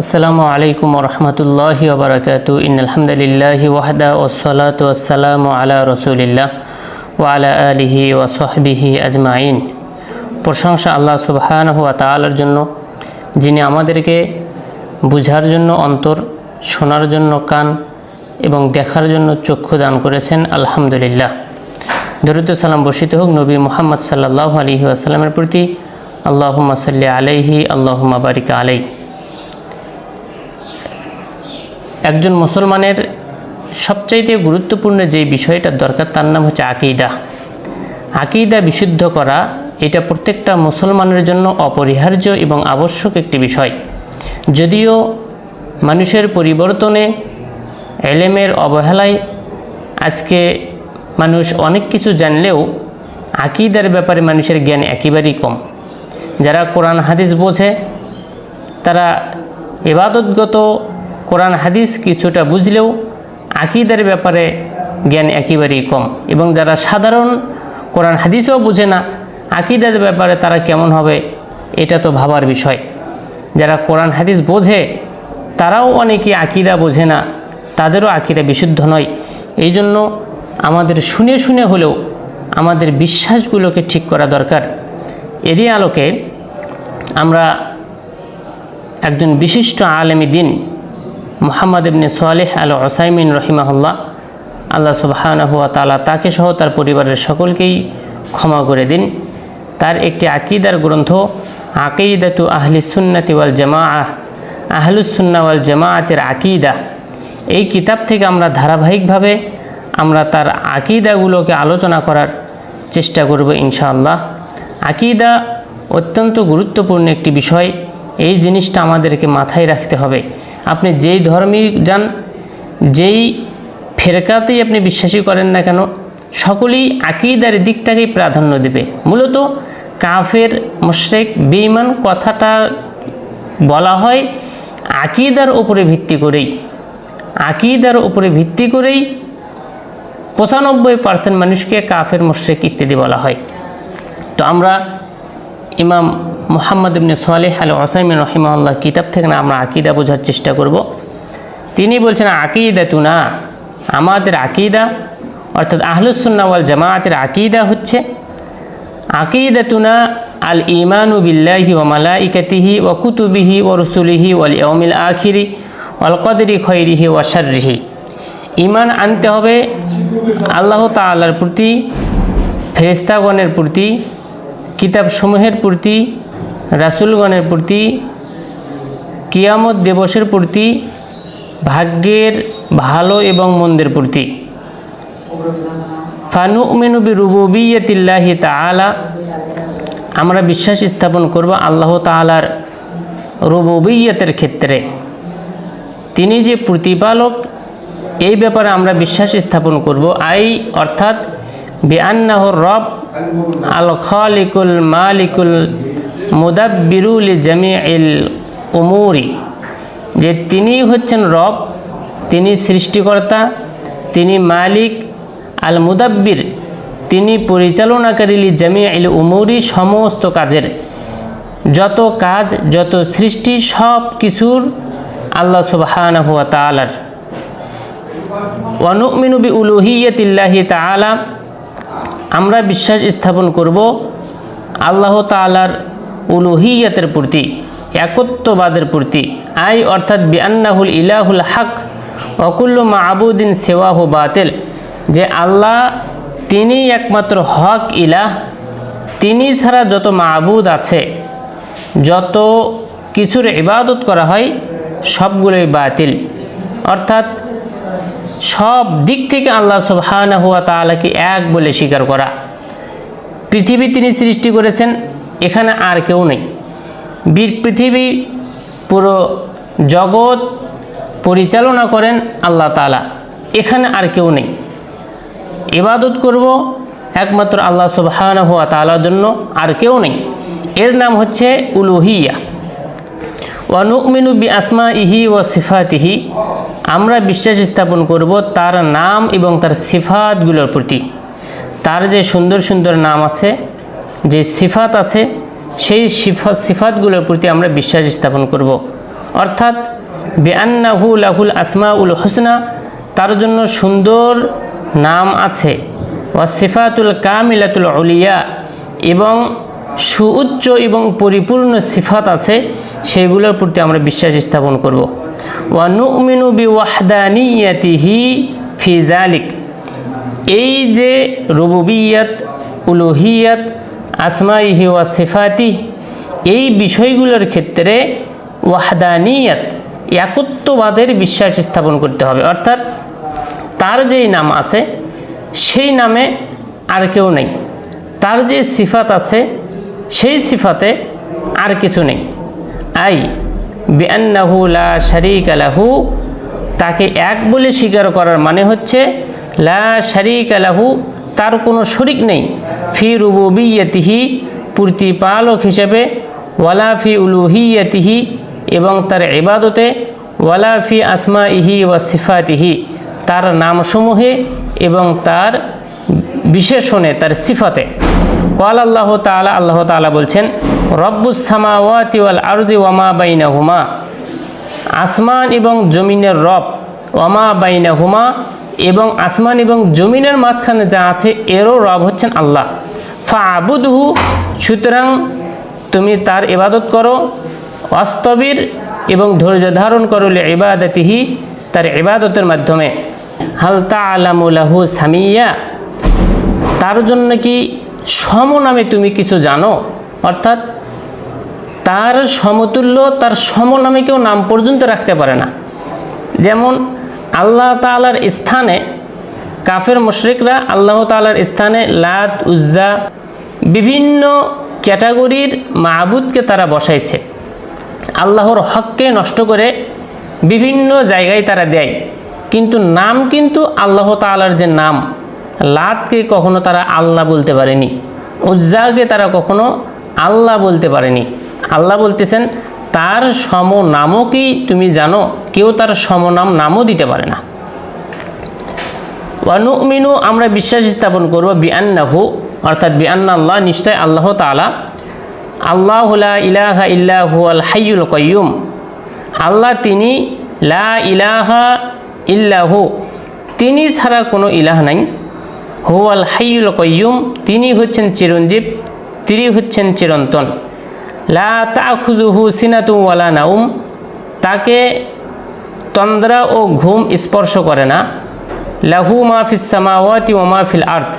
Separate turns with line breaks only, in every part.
আসসালামু আলাইকুম রহমতুল্লাহি ওবরাকাতু। ইন আলহামদুলিল্লাহি ওয়াহদা ওসলাত ওয়াসালামু আলা রসুলিল্লাহ ওয়ালা আলিহি ওয়াসহবিহি আজমাইন। প্রশংসা আল্লাহ সুবহান হুয়া তালার জন্য, যিনি আমাদেরকে বুঝার জন্য অন্তর, শোনার জন্য কান এবং দেখার জন্য চক্ষু দান করেছেন, আলহামদুলিল্লাহ। দরুদ সালাম বর্ষিত হোক নবী মোহাম্মদ সাল্লাহ আলহি আসাল্লামের প্রতি। আল্লাহুম্মা সাল্লি আলাইহি আল্লাহ বারিকা আলাই একজন মুসলমানের সবচাইতে গুরুত্বপূর্ণ যে বিষয়টার দরকার, তার নাম হচ্ছে আকিদা। আকিদা বিশুদ্ধ করা, এটা প্রত্যেকটা মুসলমানের জন্য অপরিহার্য এবং আবশ্যক একটি বিষয়। যদিও মানুষের পরিবর্তনে এলেমের অবহেলায় আজকে মানুষ অনেক কিছু জানলেও আকিদার ব্যাপারে মানুষের জ্ঞান একেবারেই কম। যারা কোরআন, হাদিস বোঝে, তারা এবাদতগত কোরআন হাদিস কিছুটা বুঝলেও আকিদার ব্যাপারে জ্ঞান একেবারেই কম। এবং যারা সাধারণ কোরআন হাদিসও বুঝে না, আকিদার ব্যাপারে তারা কেমন হবে, এটা তো ভাবার বিষয়। যারা কোরআন হাদিস বোঝে, তারাও অনেকে আকিদা বোঝে না, তাদেরও আকিদা বিশুদ্ধ নয়। এই জন্য আমাদের শুনে শুনে হলেও আমাদের বিশ্বাসগুলোকে ঠিক করা দরকার। এরই আলোকে আমরা একজন বিশিষ্ট আলেমী দিন মোহাম্মদ ইবনে সোয়ালেহ আল ওসাইমিন রহিমাহুল্লাহ। আল্লাহ সুবাহানা হুয়া তালা তাকে সহ তার পরিবারের সকলকেই ক্ষমা করে দিন। তার একটি আকিদার গ্রন্থ, আকিদাতু আহলি সুন্নাতি ওয়াল জামা আহলুসুন্না ওয়াল জামাআতের আকিদা। এই কিতাব থেকে আমরা ধারাবাহিকভাবে আমরা তার আকিদাগুলোকে আলোচনা করার চেষ্টা করব ইনশাআল্লাহ। আকিদা অত্যন্ত গুরুত্বপূর্ণ একটি বিষয়। এই জিনিসটা আমাদেরকে মাথায় রাখতে হবে। আপনি যেই ধর্মেই যান, যেই ফেরকাতেই আপনি বিশ্বাসী করেন না কেন, সকলেই আকিদার দিকটাকেই প্রাধান্য দেবে। মূলত কাফের, মুশরেক, বেঈমান কথাটা বলা হয় আকিদার উপরে ভিত্তি করেই। আকিদার উপরে ভিত্তি করেই পঁচানব্বই পার্সেন্ট মানুষকে কাফের, মুশরেক ইত্যাদি বলা হয়। তো আমরা ইমাম মোহাম্মদ ইবনে সোয়ালেহ আল ওসাইমিন রহিমাল্লাহ কিতাব থেকে না আমরা আকিদা বোঝার চেষ্টা করব। তিনি বলছেন আকিদা তুনা আমাদের আকিদা, অর্থাৎ আহলুসুন্না ওয়াল জামায়াতের আকিদা হচ্ছে, আকিদাতুনা আল ইমানু বিল্লাহি ও মালা মালাইকাতিহি ও কুতুবিহি ও রসুলিহি ওয়াল ইয়মিল আখিরি ওয়াল কদরি খৈরিহি ওয়া শাররিহি। ইমান আনতে হবে আল্লাহ তাআলার প্রতি ফেরেস্তাগণের প্রতি, কিতাবসমূহের প্রতি রাসুলগণের প্রতি, কিয়ামত দিবসের প্রতি, ভাগ্যের ভালো এবং মন্দের প্রতি। ফানু মেনুবি রুবুবিয়তিল্লাহি তালা আমরা বিশ্বাস স্থাপন করব আল্লাহ তালার রুবুবিয়তের ক্ষেত্রে। তিনি যে প্রতিপালক, এই ব্যাপারে আমরা বিশ্বাস স্থাপন করব। আই অর্থাৎ, বেআন্নাহ রব আল খালিকুল মালিকুল মুদাব্বিরুল জামি ইল উমুরি, যে তিনি হচ্ছেন রব, তিনি সৃষ্টিকর্তা, তিনি মালিক। আল মুদাব্বির, তিনি পরিচালনাকারী জামি ইল উমুরি সমস্ত কাজের। যত কাজ, যত সৃষ্টি, সব কিছুর আল্লাহ সুবহান হুয়া তালার ওয়ানুমিনুবি উলুহিয়তিল্লাহি তালা আমরা বিশ্বাস স্থাপন করব আল্লাহ তালার উলুহিয়তের প্রতি, একত্ববাদের প্রতি, আই অর্থাৎ বিআন্নাহুল ইলাহুল হক, অকুল্লু মাহবুদ্দিন সেওয়াহু বাতেল, যে আল্লাহ তিনি একমাত্র হক ইলাহ তিনি ছাড়া যত মাহবুদ আছে, যত কিছুর ইবাদত করা হয়, সবগুলোই বাতিল। অর্থাৎ সব দিক থেকে আল্লাহ সুবহানা হুয়া তালাকে এক বলে স্বীকার করা। পৃথিবী তিনি সৃষ্টি করেছেন এখানে আর কেউ নেই। বীর পৃথিবী পুরো জগৎ পরিচালনা করেন আল্লাহ তালা এখানে আর কেউ নেই। ইবাদত করব একমাত্র আল্লাহ সুবহান হুয়া তালার জন্য, আর কেউ নেই। এর নাম হচ্ছে উলুহিয়া। ওয়ানুমিনু বি আসমা ইহি ও সিফাতিহি। আমরা বিশ্বাস স্থাপন করব তার নাম এবং তার সিফাতগুলোর প্রতি। তার যে সুন্দর সুন্দর নাম আছে যে সিফাত আছে, সেই সিফা, সিফাতগুলোর প্রতি আমরা বিশ্বাস স্থাপন করব। অর্থাৎ, বেআন্নাহু লাহুল আসমা উল হোসনা, তার জন্য সুন্দর নাম আছে। ওয়াসিফাতুল কামিলাতুল অলিয়া এবং সুউচ্চ এবং পরিপূর্ণ সিফাত আছে, সেগুলোর প্রতি আমরা বিশ্বাস স্থাপন করব। ওয়া নুমিনু বি ওয়াহদানিয়াতিহি ফি জালিক এই যে রুবুবিয়াত, উলুহিয়াত আসমাইহি ওয়া সিফাতি এই বিষয়গুলোর ক্ষেত্রে ওয়াহদানিয়াত, একত্ববাদের বিশ্বাস স্থাপন করতে হবে। অর্থাৎ তার যেই নাম আছে, সেই নামে আর কেউ নেই। তার যে সিফাত আছে, সেই সিফাতে আর কিছু নেই। আই, বিআন্নাহু লা শারিক লাহু, তাকে এক বলে স্বীকার করার মানে হচ্ছে, লা শারিক লাহু তার কোনো শরিক নেই। ফি রুবুবিয়তিহি প্রতিপালক হিসেবে, ওয়ালা ফি উলুহিয়তিহি এবং তার ইবাদতে, ওয়ালা ফি আসমা ইহি ওয়া সিফাতিহি, তার নামসমূহে এবং তার বিশেষণে, তার সিফাতে। কল আল্লাহ তালা আল্লাহ তালা বলছেন, রব্বুস সামাওয়াতি ওয়াল আরদি ওয়ামা বাইনা হুমা আসমান এবং জমিনের রব ওয়ামা বাইনা হুমা এবং আসমান এবং জমিনের মাঝখানে যা আছে, এরও রব হচ্ছেন আল্লাহ। ফা আবুদহু সুতরাং তুমি তার ইবাদত করো। অস্তবির এবং ধৈর্য ধারণ করো ইবাদতিহি তার ইবাদতের মাধ্যমে। হালতা আলামুলাহু সামিয়া, তার জন্য কি সম নামে তুমি কিছু জানো? অর্থাৎ তার সমতুল্য, তার সম নামে কেউ নাম পর্যন্ত রাখতে পারে না। যেমন আল্লাহ তালার স্থানে কাফের মুশরিকরা আল্লাহ তালার স্থানে লাত উজ্জা বিভিন্ন ক্যাটাগরির মাহবুদকে তারা বসাইছে। আল্লাহর হককে নষ্ট করে বিভিন্ন জায়গায় তারা দেয়। কিন্তু নাম কিন্তু আল্লাহ তালার যে নাম লাতকে কখনো তারা আল্লাহ বলতে পারেনি, উজ্জাকে তারা কখনো আল্লাহ বলতে পারেনি। আল্লাহ বলতেছেন তার সম নামও কি তুমি জানো, কেউ তার সমনাম নামও দিতে পারে না। ওয়ানুমিনু আমরা বিশ্বাস স্থাপন করব বিআন্নাহু, অর্থাৎ বিআন্না আল্লাহ নিশ্চয় আল্লাহ তালা আল্লাহ ইলাহা ইল্লাহু আল হাইয়ুল কয়ুম আল্লাহ তিনি লা ইলাহা ইল্লাহু তিনি ছাড়া কোনো ইলাহ নাই। হু আল হাইয়ুল কয়ুম তিনি হচ্ছেন চিরঞ্জীব, তিনি হচ্ছেন চিরন্তন। লা সিনাতু ওয়ালা নাউম তাকে তন্দ্রা ও ঘুম স্পর্শ করে না। লাহু মাহফিস সামাওয়াতি ও মাহফিল আর্থ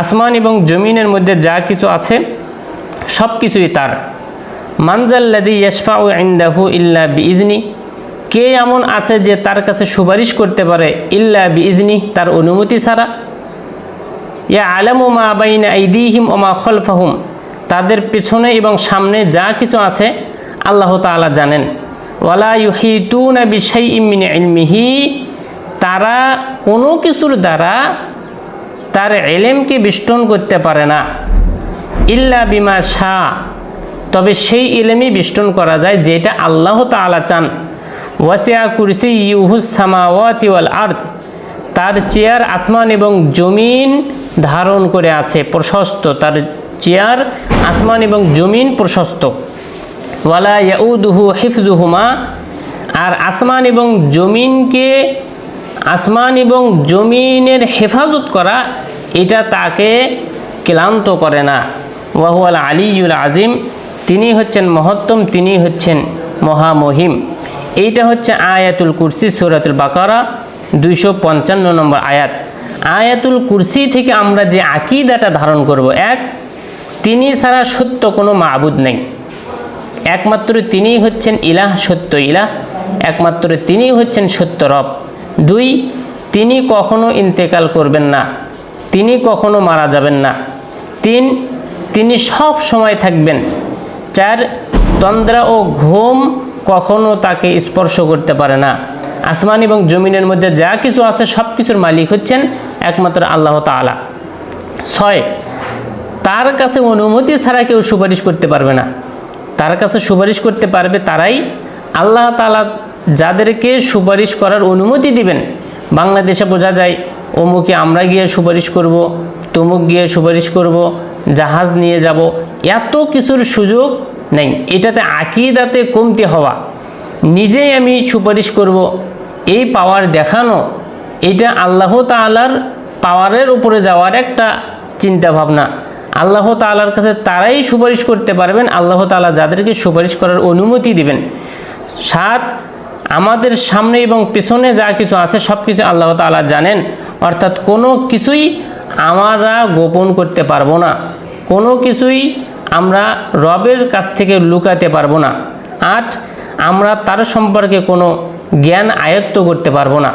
আসমান এবং জমিনের মধ্যে যা কিছু আছে, সব কিছুই তার। মানজাল্লাদি ইয়শফাউ ইন্দাহু ইল্লা বিইজনি কে এমন আছে যে তার কাছে সুপারিশ করতে পারে ইল্লা বিইজনি তার অনুমতি ছাড়া? ইয়া আলামু মা বাইনা আইদিহিম ও মা খলফাহুম। তাদের পেছনে এবং সামনে যা কিছু আছে আল্লাহ তাআলা জানেন। ওয়ালা ইউহিতুনা বিশাইইম মিন ইলমিহি, তারা কোনো কিছুর দ্বারা তার এলেমকে বিষ্টন করতে পারে না। ইল্লা বিমা শাহ তবে সেই ইলেমই বিষ্টন করা যায় যেটা আল্লাহ তাআলা চান। ওয়াসিয়া কুরসি ইউহুস সামাওয়াতি ওয়াল আর্থ তার চেয়ার আসমান এবং জমিন ধারণ করে আছে প্রশস্ত, তার চেয়ার, আসমান এবং জমিন প্রশস্ত। ওয়ালা ইয়াউদুহু হিফজুহুমা আর আসমান এবং জমিনকে আসমান এবং জমিনের হেফাজত করা, এটা তাকে ক্লান্ত করে না। ওয়াহুয়াল আলিউল আজিম, তিনি হচ্ছেন মহত্তম, তিনি হচ্ছেন মহামহিম। এইটা হচ্ছে আয়াতুল কুরসি, সুরাতুল বাকারা, দুইশো পঞ্চান্ন নম্বর আয়াত। আয়াতুল কুরসি থেকে আমরা যে আকিদাটা ধারণ করব, এক তিনি ছাড়া সত্য কোনো মাবুদ নেই। একমাত্র তিনিই হচ্ছেন ইলাহ, সত্য ইলাহ। একমাত্র তিনিই হচ্ছেন সত্য রব। দুই, তিনি কখনো ইন্তেকাল করবেন না। তিনি কখনো মারা যাবেন না। তিন, তিনি সব সময় থাকবেন। চার, তন্দ্রা ও ঘুম কখনো তাকে স্পর্শ করতে পারে না। আসমান এবং জমিনের মধ্যে যা কিছু আছে সব কিছুর মালিক হচ্ছেন একমাত্র আল্লাহ তাআলা। ছয় তার কাছে অনুমতি ছাড়া কেউ সুপারিশ করতে পারবে না। তার কাছে সুপারিশ করতে পারবে তারাই আল্লাহ তাআলা যাদেরকে সুপারিশ করার অনুমতি দিবেন। বাংলাদেশে বোঝা যায়, অমুকে আমরা গিয়ে সুপারিশ করব, তমুক গিয়ে সুপারিশ করব, জাহাজ নিয়ে যাব, এত কিছুর সুযোগ নেই। এটাতে আকিদাতে কমতি হওয়া। নিজেই আমি সুপারিশ করব, এই পাওয়ার দেখানো, এটা আল্লাহ তাআলার পাওয়ারের উপরে যাওয়ার একটা চিন্তা ভাবনা আল্লাহ তালার কাছে তারাই সুপারিশ করতে পারবেন। আল্লাহ তালা যাদেরকে সুপারিশ করার অনুমতি দিবেন। সাত, আমাদের সামনে এবং পেছনে যা কিছু আছে সব কিছু আল্লাহ তাআলা জানেন। অর্থাৎ কোনো কিছুই আমরা গোপন করতে পারব না। কোনো কিছুই আমরা রবের কাছ থেকে লুকাতে পারব না। আট, আমরা তার সম্পর্কে কোনো জ্ঞান আয়ত্ত করতে পারব না।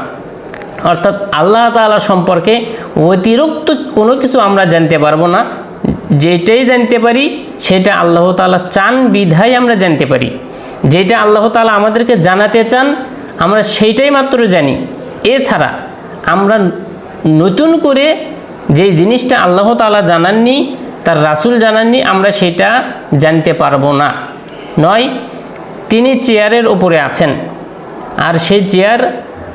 অর্থাৎ আল্লাহ তাআলা সম্পর্কে অতিরিক্ত কোনো কিছু আমরা জানতে পারব না। যেটাই জানতে পারি, সেটা আল্লাহ তালা চান, বিধায় আমরা জানতে পারি। যেটা আল্লাহ তালা আমাদেরকে জানাতে চান, আমরা সেইটাই মাত্র জানি। এছাড়া আমরা নতুন করে যে জিনিসটা আল্লাহ তাআলা জানাননি, তার রাসূল জানাননি, আমরা সেটা জানতে পারব না। নয়, তিনি চেয়ারের ওপরে আছেন, আর সেই চেয়ার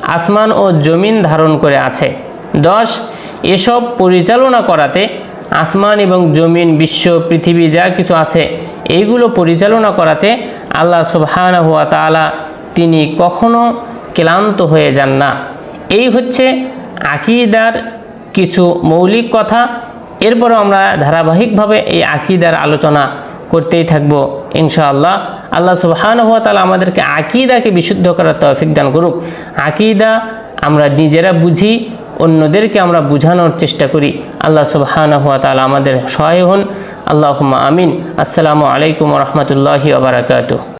আসমান ও জমিন ধারণ করে আছে। দশ, এসব পরিচালনা করাতে আসমান এবং জমিন, বিশ্ব, পৃথিবী যা কিছু আছে, এইগুলো পরিচালনা করাতে আল্লাহ সুবহানাহু হুয়া তালা তিনি কখনো ক্লান্ত হয়ে যান না। এই হচ্ছে আকিদার কিছু মৌলিক কথা। এরপরও আমরা ধারাবাহিকভাবে এই আকিদার আলোচনা করতেই থাকব ইনশাআল্লাহ। আল্লাহ সুবহানাহু হুয়া তালা আমাদেরকে আকিদাকে বিশুদ্ধ করার তৌফিক দান করুক। আকিদা আমরা নিজেরা বুঝি অন্যদেরকে আমরা বোঝানোর চেষ্টা করি। আল্লাহ সুবহানাহু হাত তালা আমাদের সহায় হন। আল্লাহ আমিন। আসসালামু আলাইকুম রহমতুল্লাহি বারাকাতুহু।